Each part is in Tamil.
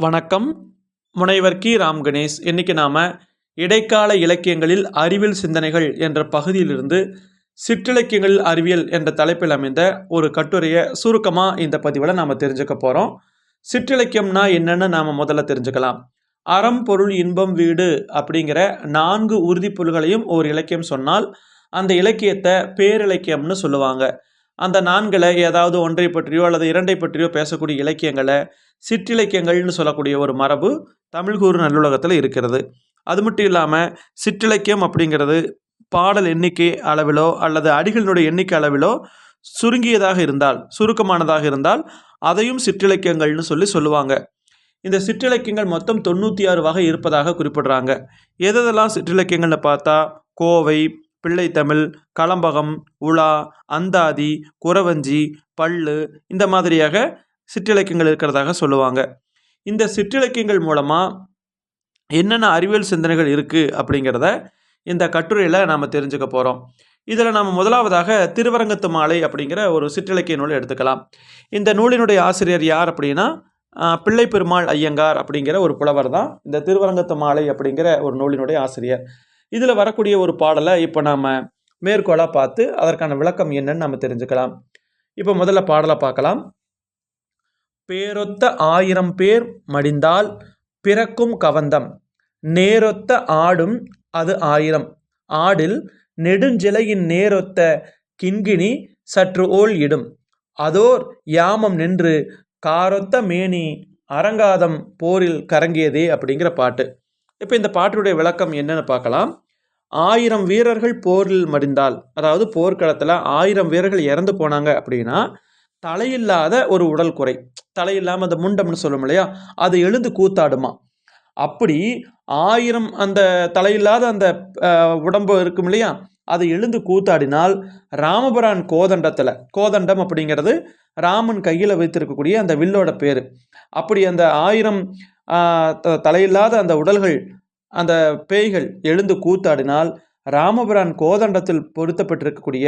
வணக்கம். முனைவர் கி. ராம் கணேஷ். இன்னைக்கு நாம் இடைக்கால இலக்கியங்களில் அறிவியல் சிந்தனைகள் என்ற பகுதியிலிருந்து சிற்றிலக்கியங்களில் அறிவியல் என்ற தலைப்பில் அமைந்த ஒரு கட்டுரையை சுருக்கமாக இந்த பதிவில் நாம் தெரிஞ்சுக்க போகிறோம் சிற்றிலக்கியம்னா என்னென்னு நாம் முதல்ல தெரிஞ்சுக்கலாம். அறம் பொருள் இன்பம் வீடு அப்படிங்கிற நான்கு உறுதிப்பொருள்களையும் ஒரு இலக்கியம் சொன்னால் அந்த இலக்கியத்தை பேரிலக்கியம்னு சொல்லுவாங்க. அந்த நான்களை ஏதாவது ஒன்றை பற்றியோ அல்லது இரண்டை பற்றியோ பேசக்கூடிய இலக்கியங்களை சிற்றிலக்கியங்கள்னு சொல்லக்கூடிய ஒரு மரபு தமிழ்கூறு நல்லுலகத்தில் இருக்கிறது. அது மட்டும் இல்லாமல் சிற்றிலக்கியம் அப்படிங்கிறது பாடல் எண்ணிக்கை அளவிலோ அல்லது அடிகளினுடைய எண்ணிக்கை அளவிலோ சுருங்கியதாக இருந்தால் சுருக்கமானதாக இருந்தால் அதையும் சிற்றிலக்கியங்கள்னு சொல்லி சொல்லுவாங்க. இந்த சிற்றிலக்கியங்கள் மொத்தம் தொண்ணூற்றி ஆறு வகை இருப்பதாக குறிப்பிடுறாங்க. எதெல்லாம் சிற்றிலக்கியங்கள்னு பார்த்தா கோவை பிள்ளைத்தமிழ் களம்பகம் உலா அந்தாதி குறவஞ்சி பள்ளு இந்த மாதிரியாக சிற்றிலக்கியங்கள் இருக்கிறதாக சொல்லுவாங்க. இந்த சிற்றிலக்கியங்கள் மூலமாக என்னென்ன அறிவியல் சிந்தனைகள் இருக்குது அப்படிங்கிறத இந்த கட்டுரையில் நாம் தெரிஞ்சுக்க போகிறோம் இதில் நாம் முதலாவதாக திருவரங்கத்து மாலை அப்படிங்கிற ஒரு சிற்றிலக்கிய நூலை எடுத்துக்கலாம். இந்த நூலினுடைய ஆசிரியர் யார் அப்படின்னா பிள்ளை பெருமாள் ஐயங்கார் அப்படிங்கிற ஒரு புலவர் தான் இந்த திருவரங்கத்து மாலை அப்படிங்கிற ஒரு நூலினுடைய ஆசிரியர். இதில் வரக்கூடிய ஒரு பாடலை இப்போ நாம் மேற்கோளாக பார்த்து அதற்கான விளக்கம் என்னன்னு நம்ம தெரிஞ்சுக்கலாம். இப்போ முதல்ல பாடலை பார்க்கலாம். பேரொத்த ஆயிரம் பேர் மடிந்தால் பிறக்கும் கவந்தம். நேரொத்த ஆடும் அது ஆயிரம். ஆடில் நெடுஞ்சிலையின் நேரொத்த கிண்கிணி சற்று ஓல் இடும். அதோர் யாமம் நின்று காரொத்த மேனி அரங்காதம் போரில் கரங்கியதே அப்படிங்கிற பாட்டு. இப்போ இந்த பாட்டுடைய விளக்கம் என்னன்னு பார்க்கலாம். ஆயிரம் வீரர்கள் போரில் மடிந்தால் அதாவது போர்க்களத்தில் ஆயிரம் வீரர்கள் இறந்து போனாங்க அப்படின்னா தலையில்லாத ஒரு உடல் குறை. தலையில்லாமல் அந்த முண்டம்னு சொல்லும் இல்லையா? அது எழுந்து கூத்தாடுமா. அப்படி ஆயிரம் அந்த தலையில்லாத அந்த உடம்பு இருக்கும் இல்லையா? அது எழுந்து கூத்தாடினால் ராமபுரான் கோதண்டத்தில் கோதண்டம் அப்படிங்கிறது ராமன் கையில் வைத்திருக்கக்கூடிய அந்த வில்லோட பேர். அப்படி அந்த ஆயிரம் த- தலையில்லாத அந்த உடல்கள் அந்த பேய்கள் எழுந்து கூத்தாடினால் ராமபுரான் கோதண்டத்தில் பொருத்தப்பட்டிருக்கக்கூடிய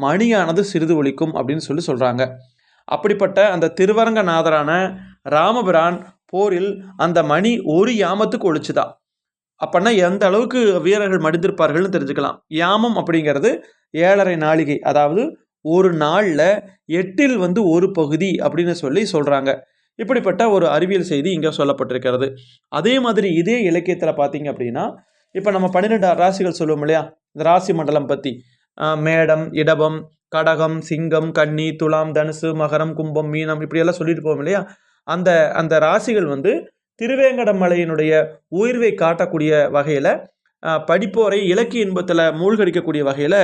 மணியானது சிறிது ஒலிக்கும் அப்படின்னு சொல்லி சொல்கிறாங்க அப்படிப்பட்ட அந்த திருவரங்கநாதரான ராமபிரான் போரில் அந்த மணி ஒரு யாமத்துக்கு ஒழிச்சுதா அப்படின்னா எந்த அளவுக்கு வீரர்கள் மடிந்திருப்பார்கள்னு தெரிஞ்சுக்கலாம். யாமம் அப்படிங்கிறது ஏழரை நாளிகை அதாவது ஒரு நாளில் எட்டில் வந்து ஒரு பகுதி அப்படின்னு சொல்லி சொல்கிறாங்க இப்படிப்பட்ட ஒரு அறிவியல் செய்தி இங்கே சொல்லப்பட்டிருக்கிறது. அதே மாதிரி இதே இலக்கியத்தில் பார்த்தீங்க அப்படின்னா இப்போ நம்ம பன்னிரெண்டு ராசிகள் சொல்லுவோம் இல்லையா? இந்த ராசி மண்டலம் பற்றி மேடம் இடபம் கடகம் சிங்கம் கன்னி துலாம் தனுசு மகரம் கும்பம் மீனம் இப்படியெல்லாம் சொல்லிட்டு போவோம் இல்லையா? அந்த அந்த ராசிகள் வந்து திருவேங்கடமலையினுடைய உயிர்வை காட்டக்கூடிய வகையில் படிப்போரை இலக்கிய இன்பத்தில் மூழ்கடிக்கக்கூடிய வகையில்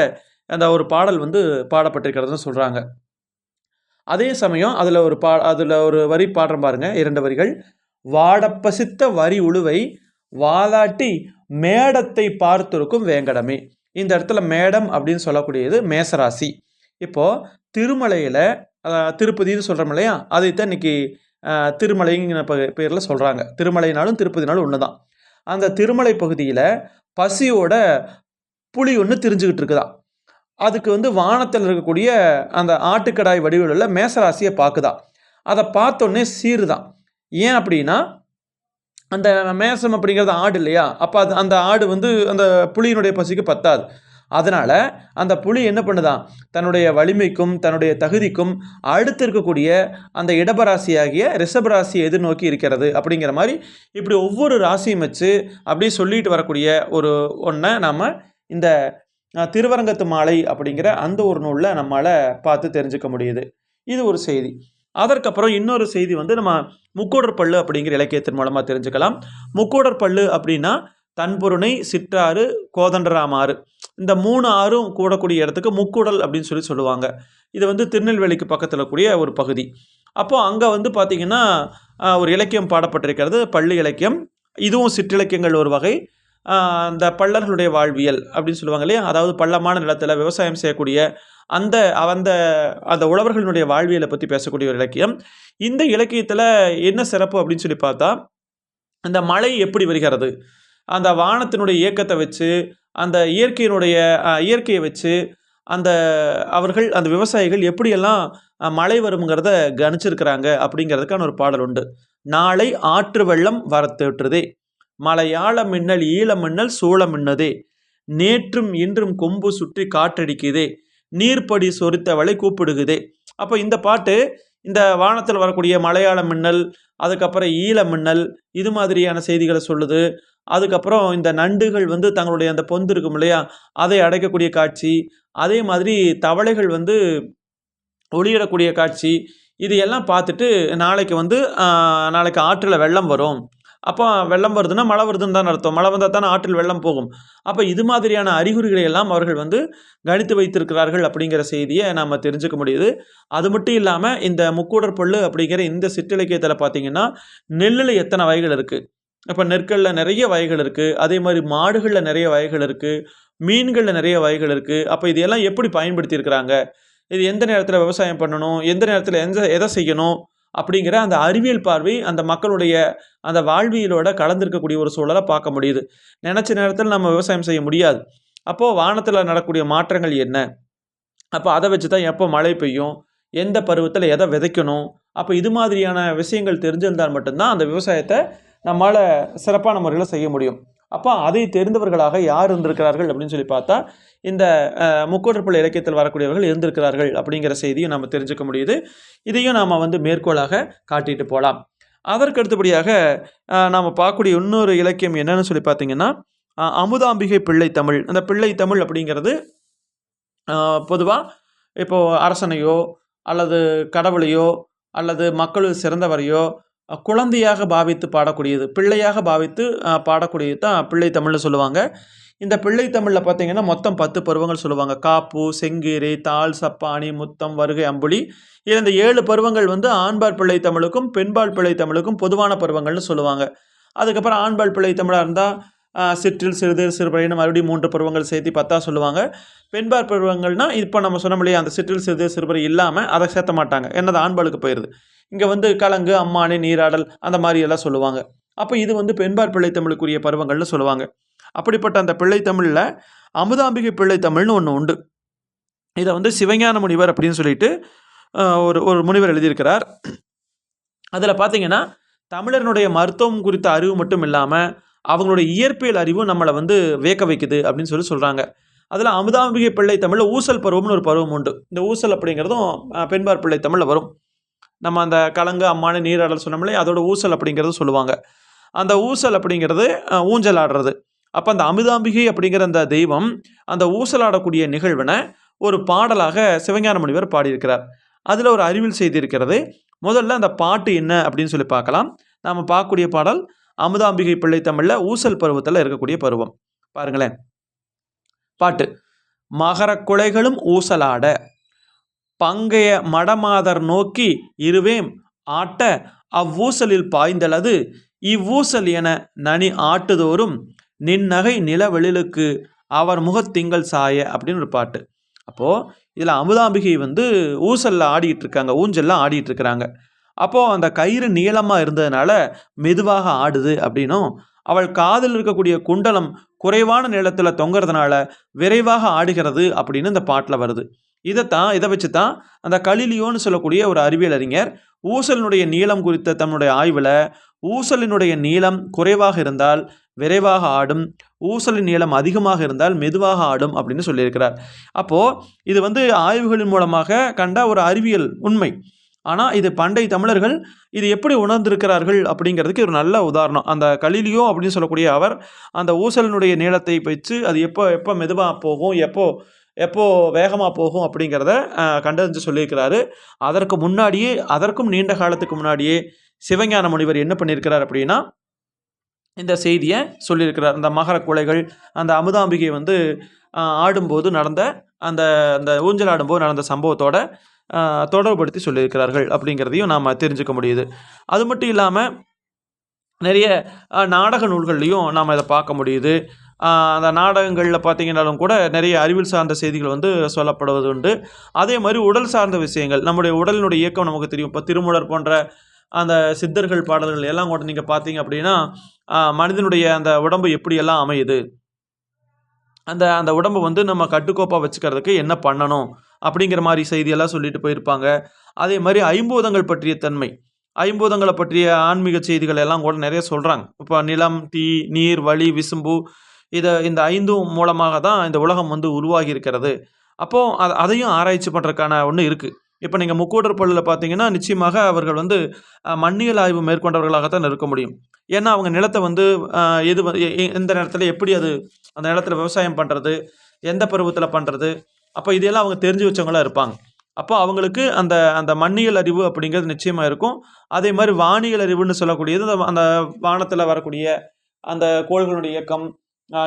அந்த ஒரு பாடல் வந்து பாடப்பட்டிருக்கிறதுன்னு சொல்கிறாங்க அதே சமயம் அதில் ஒரு பா அதில் ஒரு வரி பாடுறோம் பாருங்க. இரண்டு வரிகள். வாடப்பசித்த வரி உழுவை வாலாட்டி மேடத்தை பார்த்திருக்கும் வேங்கடமே. இந்த இடத்துல மேடம் அப்படின்னு சொல்லக்கூடியது மேசராசி. இப்போது திருமலையில் திருப்பதின்னு சொல்கிறோம் இல்லையா? அதைத்தான் இன்னைக்கு திருமலைங்கிற ப- பேரில் சொல்கிறாங்க திருமலைனாலும் திருப்பதினாலும் ஒன்று தான் அந்த திருமலை பகுதியில் பசியோட புலி ஒன்று தெரிஞ்சுக்கிட்டு இருக்குதான் அதுக்கு வந்து வானத்தில் இருக்கக்கூடிய அந்த ஆட்டுக்கடாய் வடிவில் உள்ள மேசராசியை பார்க்குதா. அதை பார்த்தோன்னே சீருதான் ஏன் அப்படின்னா அந்த மேசம் அப்படிங்கிறது ஆடு இல்லையா? அப்போ அது அந்த ஆடு வந்து அந்த புலியினுடைய பசிக்கு பத்தாது. அதனால் அந்த புலி என்ன பண்ணுதான்? தன்னுடைய வலிமைக்கும் தன்னுடைய தகுதிக்கும் அடுத்து இருக்கக்கூடிய அந்த இடபராசியாகிய ரிஷபராசியை எதிர்நோக்கி இருக்கிறது அப்படிங்கிற மாதிரி இப்படி ஒவ்வொரு ராசியும் வச்சு அப்படியே சொல்லிட்டு வரக்கூடிய ஒரு ஒன்றை நாம் இந்த திருவரங்கத்து மாலை அப்படிங்கிற அந்த ஒரு நூலில் நம்மளால் பார்த்து தெரிஞ்சுக்க முடியுது. இது ஒரு செய்தி. அதற்கப்புறம் இன்னொரு செய்தி வந்து நம்ம முக்கோடர் பள்ளு அப்படிங்கிற இலக்கியத்தின் மூலமாக தெரிஞ்சுக்கலாம். முக்கோடர் பள்ளு அப்படின்னா தன்பொருணை சிற்றாறு கோதண்டராமாறு. இந்த மூணு ஆறும் கூடக்கூடிய இடத்துக்கு முக்கூடல் அப்படின்னு சொல்லி சொல்லுவாங்க. இது வந்து திருநெல்வேலிக்கு பக்கத்தில் கூடிய ஒரு பகுதி. அப்போது அங்கே வந்து பார்த்திங்கன்னா ஒரு இலக்கியம் பாடப்பட்டிருக்கிறது. பள்ளி இலக்கியம். இதுவும் சிற்றிலக்கியங்கள் ஒரு வகை. அந்த பள்ளர்களுடைய வாழ்வியல் அப்படின்னு சொல்லுவாங்க இல்லையா? அதாவது பள்ளமான நிலத்தில் விவசாயம் செய்யக்கூடிய அந்த அந்த அந்த உழவர்களுடைய வாழ்வியலை பற்றி பேசக்கூடிய ஒரு இலக்கியம். இந்த இலக்கியத்தில் என்ன சிறப்பு அப்படின்னு சொல்லி பார்த்தா அந்த மழை எப்படி வருகிறது? அந்த வானத்தினுடைய இயக்கத்தை வச்சு அந்த இயற்கையினுடைய இயற்கையை வச்சு அந்த அவர்கள் அந்த விவசாயிகள் எப்படியெல்லாம் மழை வருங்கிறத கணிச்சிருக்கிறாங்க அப்படிங்கிறதுக்கான ஒரு பாடல் உண்டு. நாளை ஆற்று வெள்ளம் வரத்தேற்றுதே. மலையாள மின்னல் ஈழ மின்னல் சூழ மின்னதே. நேற்றும் இன்றும் கொம்பு சுற்றி காற்றடிக்குதே. நீர்ப்படி சொரித்தவளை கூப்பிடுகுதே. அப்போ இந்த பாட்டு இந்த வானத்தில் வரக்கூடிய மலையாள மின்னல் அதுக்கப்புறம் ஈழ மின்னல் இது மாதிரியான செய்திகளை சொல்லுது. அதுக்கப்புறம் இந்த நண்டுகள் வந்து தங்களுடைய அந்த பொந்து இருக்கும் இல்லையா அதை அடைக்கக்கூடிய காட்சி. அதே மாதிரி தவளைகள் வந்து ஒளியிடக்கூடிய காட்சி. இது எல்லாம் பார்த்துட்டு நாளைக்கு வந்து நாளைக்கு ஆற்றில் வெள்ளம் வரும். அப்போ வெள்ளம் வருதுன்னா மழை வருதுன்னு தான் அர்த்தம். மழை வந்தால் தானே ஆற்றில் வெள்ளம் போகும். அப்போ இது மாதிரியான அறிகுறிகளை எல்லாம் அவர்கள் வந்து கணித்து வைத்திருக்கிறார்கள் அப்படிங்கிற செய்தியை நாம் தெரிஞ்சுக்க முடியுது. அது மட்டும் இல்லாமல் இந்த முக்கூடர் பொல்லு அப்படிங்கிற இந்த சிற்றிலக்கியத்தில் பார்த்தீங்கன்னா நெல்லில் எத்தனை வகைகள் இருக்குது இப்போ நெற்களில் நிறைய வகைகள் இருக்குது அதே மாதிரி மாடுகளில் நிறைய வகைகள் இருக்குது மீன்களில் நிறைய வகைகள் இருக்குது அப்போ இதையெல்லாம் எப்படி பயன்படுத்தியிருக்கிறாங்க? இது எந்த நேரத்தில் விவசாயம் பண்ணணும்? எந்த நேரத்தில் எந்த எதை செய்யணும்? அப்படிங்கிற அந்த அறிவியல் பார்வை அந்த மக்களுடைய அந்த வாழ்வியலோட கலந்திருக்கக்கூடிய ஒரு சூழலை பார்க்க முடியுது. நினச்ச நேரத்தில் நம்ம விவசாயம் செய்ய முடியாது. அப்போது வானத்தில் நடக்கக்கூடிய மாற்றங்கள் என்ன? அப்போ அதை வச்சு தான் எப்போ மழை பெய்யும்? எந்த பருவத்தில் எதை விதைக்கணும்? அப்போ இது மாதிரியான விஷயங்கள் தெரிஞ்சிருந்தால் மட்டும்தான் அந்த விவசாயத்தை நம்மளால் சிறப்பான முறையில் செய்ய முடியும். அப்போ அதை தெரிந்தவர்களாக யார் இருந்திருக்கிறார்கள் அப்படின்னு சொல்லி பார்த்தா இந்த அஹ், இலக்கியத்தில் வரக்கூடியவர்கள் இருந்திருக்கிறார்கள் அப்படிங்கிற செய்தியும் நம்ம தெரிஞ்சுக்க முடியுது. இதையும் நாம் வந்து மேற்கோளாக காட்டிட்டு போகலாம் அதற்கு அடுத்தபடியாக நாம் பார்க்கக்கூடிய இன்னொரு இலக்கியம் என்னன்னு சொல்லி பார்த்தீங்கன்னா அமுதாம்பிகை பிள்ளை தமிழ். அந்த பிள்ளை தமிழ் அப்படிங்கிறது பொதுவாக இப்போது அரசனையோ அல்லது கடவுளையோ அல்லது மக்கள் சிறந்தவரையோ குழந்தையாக பாவித்து பாடக்கூடியது பிள்ளையாக பாவித்து பாடக்கூடியது தான் பிள்ளை தமிழ்னு சொல்லுவாங்க. இந்த பிள்ளை தமிழில் பார்த்தீங்கன்னா மொத்தம் பத்து பருவங்கள் சொல்லுவாங்க. காப்பு செங்கீரை தாள் சப்பாணி முத்தம் வருகை அம்புலி. இந்த ஏழு பருவங்கள் வந்து ஆண்பால் பிள்ளை தமிழுக்கும் பெண்பால் பிள்ளை தமிழுக்கும் பொதுவான பருவங்கள்னு சொல்லுவாங்க. அதுக்கப்புறம் ஆண்பால் பிள்ளை தமிழாக இருந்தால் சிற்றில் சிறிது சிறுபறைன்னு மறுபடியும் மூன்று பருவங்கள் சேர்த்து பத்தா சொல்லுவாங்க. பெண்பார் பருவங்கள்னா இப்போ நம்ம சொன்ன இல்லையா அந்த சிற்றில் சிறிது சிறுபடி இல்லாமல் அதை சேர்த்த மாட்டாங்க. என்னது ஆண்பாளுக்கு போயிடுது இங்கே வந்து கலங்கு அம்மானி நீராடல் அந்த மாதிரி எல்லாம் சொல்லுவாங்க. அப்போ இது வந்து பெண்பார் பிள்ளை தமிழுக்குரிய பருவங்கள்னு சொல்லுவாங்க. அப்படிப்பட்ட அந்த பிள்ளைத்தமிழில் அமுதாம்பிகை பிள்ளை தமிழ்னு ஒன்று உண்டு. இதை வந்து சிவஞான முனிவர் அப்படின்னு சொல்லிட்டு ஒரு ஒரு முனிவர் எழுதியிருக்கிறார். அதில் பார்த்தீங்கன்னா தமிழனுடைய மருத்துவம் குறித்த அறிவு மட்டும் இல்லாமல் அவங்களுடைய இயற்பியல் அறிவும் நம்மளை வந்து வியக்க வைக்குது அப்படின்னு சொல்லி சொல்கிறாங்க அதில் அமுதாம்பிகை பிள்ளை தமிழில் ஊசல் பருவம்னு ஒரு பருவம் உண்டு. இந்த ஊசல் அப்படிங்கிறதும் பெண்பார் பிள்ளை தமிழில் வரும். நம்ம அந்த கலங்கு அம்மானு நீராடல் சொன்னோம்லே அதோட ஊசல் அப்படிங்கிறது சொல்லுவாங்க. அந்த ஊசல் அப்படிங்கிறது ஊஞ்சல் ஆடுறது அப்போ அந்த அமுதாம்பிகை அப்படிங்கிற அந்த தெய்வம் அந்த ஊசலாடக்கூடிய நிகழ்வினை ஒரு பாடலாக சிவஞான முனிவர் பாடியிருக்கிறார். அதில் ஒரு அறிவியல் செய்தி இருக்கிறது. முதல்ல அந்த பாட்டு என்ன அப்படின்னு சொல்லி பார்க்கலாம். நாம் பார்க்கக்கூடிய பாடல் அமுதாம்பிகை பிள்ளை தமிழில் ஊசல் பருவத்தில் இருக்கக்கூடிய பருவம். பாருங்களேன். பாட்டு. மகரக் குலைகளும் ஊசலாட. பங்கைய மடமாதர் நோக்கி இருவேம் ஆட்ட அவ்வூசலில் பாய்ந்தளது. இவ்வூசல் என நனி ஆட்டுதோறும் நின்னகை நிலவெளிலுக்கு அவர் முகத்திங்கள் சாய அப்படின்னு ஒரு பாட்டு. அப்போது இதில் அமுதாம்பிகை வந்து ஊசலில் ஆடிட்டு இருக்காங்க ஊஞ்சலில் ஆடிட்டு இருக்கிறாங்க. அப்போது அந்த கயிறு நீளமாக இருந்ததுனால மெதுவாக ஆடுது அப்படின்னும் அவள் காதில் இருக்கக்கூடிய குண்டலம் குறைவான நிலத்தில் தொங்குறதுனால விரைவாக ஆடுகிறது அப்படின்னு இந்த பாட்டில் வருது. இதைத்தான் இதை வச்சு தான் அந்த கலிலியோன்னு சொல்லக்கூடிய ஒரு அறிவியல் அறிஞர் ஊசலினுடைய நீளம் குறித்த தன்னுடைய ஆய்வில் ஊசலினுடைய நீளம் குறைவாக இருந்தால் விரைவாக ஆடும் ஊசலின் நீளம் அதிகமாக இருந்தால் மெதுவாக ஆடும் அப்படின்னு சொல்லியிருக்கிறார். அப்போது இது வந்து ஆய்வுகளின் மூலமாக கண்ட ஒரு அறிவியல் உண்மை. ஆனால் இது பண்டை தமிழர்கள் இது எப்படி உணர்ந்திருக்கிறார்கள் அப்படிங்கிறதுக்கு ஒரு நல்ல உதாரணம். அந்த கலிலியோ அப்படின்னு சொல்லக்கூடிய அவர் அந்த ஊசலினுடைய நீளத்தை வச்சு அது எப்போ எப்போ மெதுவாக போகும் எப்போ எப்போ வேகமாக போகும் அப்படிங்கிறத கண்டறிஞ்சு சொல்லியிருக்கிறாரு. அதற்கு முன்னாடியே அதற்கும் நீண்ட காலத்துக்கு முன்னாடியே சிவஞான முனிவர் என்ன பண்ணியிருக்கிறார் அப்படின்னா இந்த செய்தியை சொல்லியிருக்கிறார். இந்த மகர குலைகள் அந்த அமுதாம்பிகை வந்து ஆடும்போது நடந்த அந்த அந்த ஊஞ்சல் ஆடும்போது நடந்த சம்பவத்தோட தொடர்புபடுத்தி சொல்லியிருக்கிறார்கள் அப்படிங்கிறதையும் நாம் தெரிஞ்சுக்க முடியுது. அது மட்டும் இல்லாமல் நிறைய நாடக நூல்கள்லையும் நாம் இதை பார்க்க முடியுது. அந்த நாடகங்களில் பார்த்தீங்கன்னாலும் கூட நிறைய அறிவியல் சார்ந்த செய்திகள் வந்து சொல்லப்படுவது உண்டு. அதே மாதிரி உடல் சார்ந்த விஷயங்கள் நம்முடைய உடலினுடைய இயக்கம் நமக்கு தெரியும். இப்போ திருமூலர் போன்ற அந்த சித்தர்கள் பாடல்கள் எல்லாம் கூட நீங்கள் பார்த்தீங்க அப்படின்னா மனிதனுடைய அந்த உடம்பு எப்படியெல்லாம் அமையுது? அந்த அந்த உடம்பை வந்து நம்ம கட்டுக்கோப்பாக வச்சுக்கிறதுக்கு என்ன பண்ணணும்? அப்படிங்கிற மாதிரி செய்தியெல்லாம் சொல்லிட்டு போயிருப்பாங்க. அதே மாதிரி ஐம்பூதங்கள் பற்றிய தன்மை. ஐம்பூதங்களை பற்றிய ஆன்மீக செய்திகள் எல்லாம் கூட நிறைய சொல்கிறாங்க இப்போ நிலம் தீ நீர் வழி விசும்பு இதை இந்த ஐந்தும் மூலமாக தான் இந்த உலகம் வந்து உருவாகி இருக்கிறது. அப்போது அது அதையும் ஆராய்ச்சி பண்ணுறதுக்கான ஒன்று இருக்குது இப்போ நீங்கள் முக்கூடர் பள்ளியில் பார்த்தீங்கன்னா நிச்சயமாக அவர்கள் வந்து மண்ணியல் ஆய்வு மேற்கொண்டவர்களாகத்தான் இருக்க முடியும். ஏன்னா அவங்க நிலத்தை வந்து எது எந்த நேரத்தில் எப்படி அது அந்த நிலத்தில் விவசாயம் பண்ணுறது எந்த பருவத்தில் பண்ணுறது அப்போ இதையெல்லாம் அவங்க தெரிஞ்சு வச்சவங்களா இருப்பாங்க. அப்போ அவங்களுக்கு அந்த அந்த மண்ணியல் அறிவு அப்படிங்கிறது நிச்சயமாக இருக்கும். அதே மாதிரி வானியல் அறிவுன்னு சொல்லக்கூடியது அந்த அந்த வானத்தில் வரக்கூடிய அந்த கோள்களுடைய இயக்கம்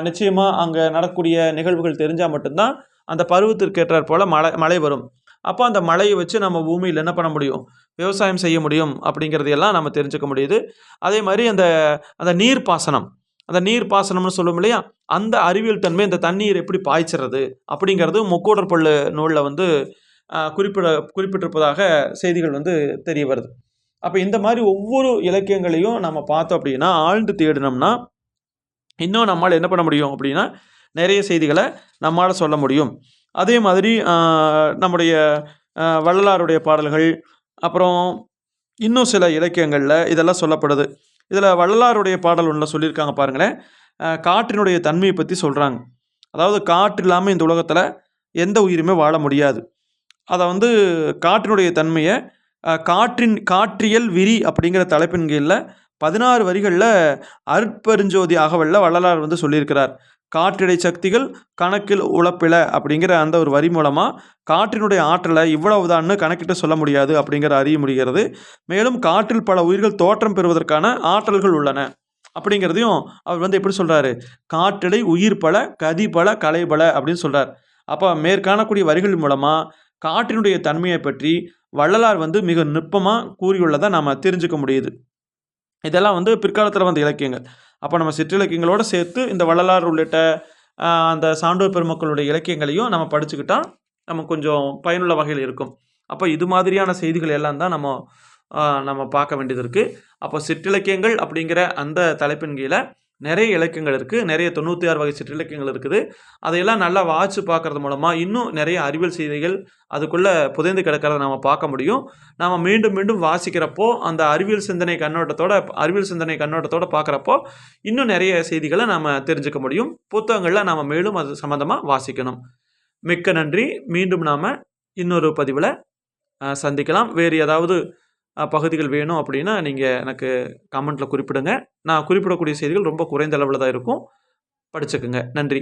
நிச்சயமாக அங்கே நடக்கக்கூடிய நிகழ்வுகள் தெரிஞ்சால் மட்டும்தான் அந்த பருவத்திற்கு ஏற்றாற் போல் மழை மழை வரும். அப்போ அந்த மழையை வச்சு நம்ம பூமியில் என்ன பண்ண முடியும்? விவசாயம் செய்ய முடியும் அப்படிங்கிறதையெல்லாம் நம்ம தெரிஞ்சுக்க முடியுது. அதே மாதிரி அந்த அந்த நீர் பாசனம் அந்த நீர் பாசனம்னு சொல்லும் இல்லையா? அந்த அறிவியல் தன்மை இந்த தண்ணீர் எப்படி பாய்ச்சிறது அப்படிங்கிறது முக்கூடர் பள்ளு நூலில் வந்து குறிப்பிட குறிப்பிட்டிருப்பதாக செய்திகள் வந்து தெரிய வருது. அப்போ இந்த மாதிரி ஒவ்வொரு இலக்கியங்களையும் நம்ம பார்த்தோம் அப்படின்னா ஆழ்ந்து தேடினோம்னா இன்னும் நம்மால் என்ன பண்ண முடியும் அப்படின்னா நிறைய செய்திகளை நம்மால் சொல்ல முடியும். அதே மாதிரி நம்முடைய வள்ளலாருடைய பாடல்கள் அப்புறம் இன்னும் சில இலக்கியங்களில் இதெல்லாம் சொல்லப்படுது. இதில் வள்ளலாருடைய பாடல் ஒன்றில் சொல்லியிருக்காங்க பாருங்களேன். காற்றினுடைய தன்மையை பற்றி சொல்கிறாங்க அதாவது காற்று இல்லாமல் இந்த உலகத்தில் எந்த உயிருமே வாழ முடியாது. அதை வந்து காற்றினுடைய தன்மையை காற்றின் காற்றியல் விரி அப்படிங்கிற தலைப்பின் கீழில் பதினாறு வரிகளில் அற்பெருஞ்சோதி அகவல்ல வள்ளலார் வந்து சொல்லியிருக்கிறார். காற்றிடை சக்திகள் கணக்கில் உழப்பில அப்படிங்கிற அந்த ஒரு வரி மூலமாக காற்றினுடைய ஆற்றலை இவ்வளவுதான்னு கணக்கிட்டு சொல்ல முடியாது அப்படிங்கிற அறிய முடிகிறது. மேலும் காற்றில் பல உயிர்கள் தோற்றம் பெறுவதற்கான ஆற்றல்கள் உள்ளன. அப்படிங்கிறதையும் அவர் வந்து எப்படி சொல்கிறாரு காற்றிடை உயிர் பல கதி பல கலை பல அப்படின்னு சொல்கிறார் அப்போ மேற்காணக்கூடிய வரிகள் மூலமாக காற்றினுடைய தன்மையை பற்றி வள்ளலார் வந்து மிக நுட்பமாக கூறியுள்ளதை நாம் தெரிஞ்சுக்க முடியுது. இதெல்லாம் வந்து பிற்காலத்தில் வந்த இலக்கியங்கள். அப்போ நம்ம சிற்றிலக்கியங்களோடு சேர்த்து இந்த வள்ளலார் உள்ளிட்ட அந்த சான்றோர் பெருமக்களுடைய இலக்கியங்களையும் நம்ம படிச்சுக்கிட்டால் நம்ம கொஞ்சம் பயனுள்ள வகையில் இருக்கும். அப்போ இது மாதிரியான செய்திகள் எல்லாம் தான் நம்ம நம்ம பார்க்க வேண்டியது இருக்குது அப்போ சிற்றிலக்கியங்கள் அப்படிங்கிற அந்த தலைப்பின் கீழே நிறைய இலக்கியங்கள் இருக்குது நிறைய தொண்ணூற்றி ஆறு வகை சிற்றிலக்கியங்கள் இருக்குது. அதையெல்லாம் நல்லா வாட்சி பார்க்கறது மூலமாக இன்னும் நிறைய அறிவியல் செய்திகள் அதுக்குள்ளே புதைந்து கிடக்கிறத நாம் பார்க்க முடியும். நாம் மீண்டும் மீண்டும் வாசிக்கிறப்போ அந்த அறிவியல் சிந்தனை கண்ணோட்டத்தோட அறிவியல் சிந்தனை கண்ணோட்டத்தோட பார்க்குறப்போ இன்னும் நிறைய செய்திகளை நாம் தெரிஞ்சுக்க முடியும். புத்தகங்களில் நாம் மேலும் அது சம்மந்தமாக வாசிக்கணும். மிக்க நன்றி. மீண்டும் நாம் இன்னொரு பதிவில் சந்திக்கலாம். வேறு ஏதாவது பகுதிகள் வேணும் அப்படின்னா நீங்கள் எனக்கு கமெண்ட்டில் குறிப்பிடுங்க. நான் குறிப்பிடக்கூடிய செய்திகள் ரொம்ப குறைந்த அளவில் தான் இருக்கும். படிச்சுக்குங்க. நன்றி.